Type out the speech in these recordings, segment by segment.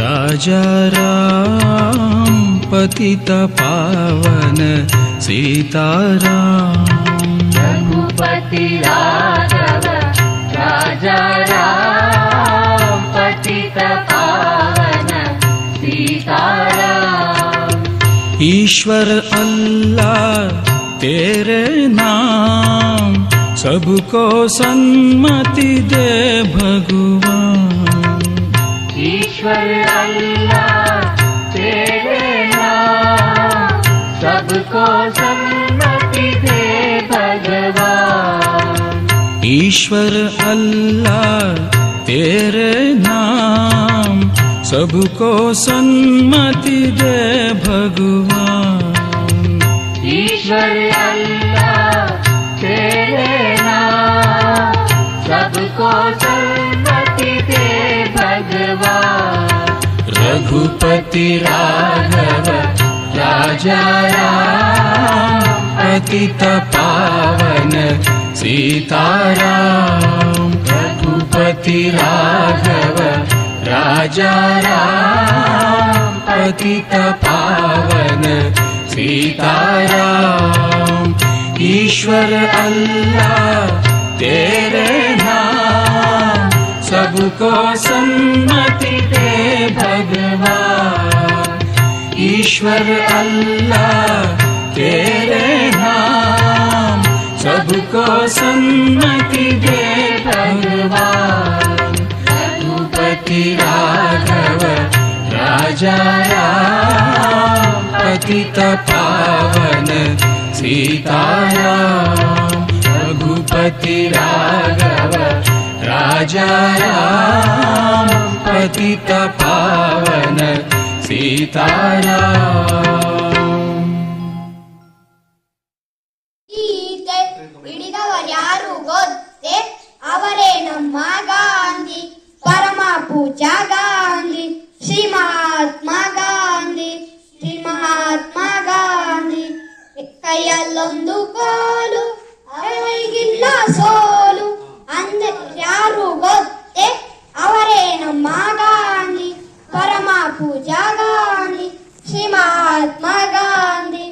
राजा राम पतित पावन सीताराम। रघुपति राघव राजा राम पतित पावन सीताराम। ईश्वर अल्लाह तेरे नाम सबको सन्मति दे भगवान ईश्वर अल्लाह तेरे नाम सबको सम्मति दे भगवान। ईश्वर अल्लाह तेरे नाम सबको सन्मति दे भगवान। ईश्वर अल्लाह तेरे नाम सबको सम्मति दे रघुपति राघव राजा राम पतित पावन सीताराम रघुपति राघव राजा राम पतित पावन सीताराम ईश्वर अल्लाह तेरे सबको सम्मति दे भगवान। ईश्वर अल्लाह तेरे नाम। सबको सम्मति दे भगवान। रघुपति राघव राजा पतित पावन सीताराम। रघुपति राघव राजा राम पतित पावन सीताराम ಗೀತೆ ಹಿಡಿದವರ್ಯಾರು ಗೊತ್ತೇ ಅವರೇ ನಮ್ಮ ಗಾಂಧಿ ಪರಮ ಪೂಜಾ ಗಾಂಧಿ ಶ್ರೀ ಮಹಾತ್ಮ ಗಾಂಧಿ ಶ್ರೀ ಮಹಾತ್ಮ ಗಾಂಧಿ ಕೈಯಲ್ಲೊಂದು ಕೋಲು ಅವರಿಗಿಲ್ಲ ಸೋಲು ಮಹಾತ್ಮ ಗಾಂಧಿ.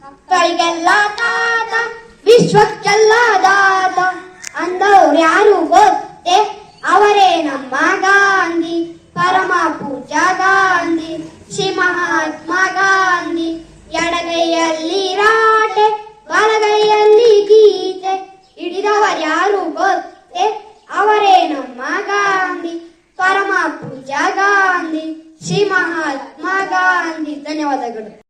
ಮಕ್ಕಳಿಗೆಲ್ಲ ತಾತ, ವಿಶ್ವಕ್ಕೆಲ್ಲ ದಾತ. ಅಂದವ್ರು ಯಾರು ಗೊತ್ತೇ? ಅವರೇ ನಮ್ಮ ಗಾಂಧಿ, ಪರಮ ಪೂಜಾ ಗಾಂಧಿ, ಶ್ರೀ ಮಹಾತ್ಮ ಗಾಂಧಿ. ಎಡಗೈಯಲ್ಲಿ ರಾಟೆ, ಬಲಗೈಯಲ್ಲಿ കഥകൾ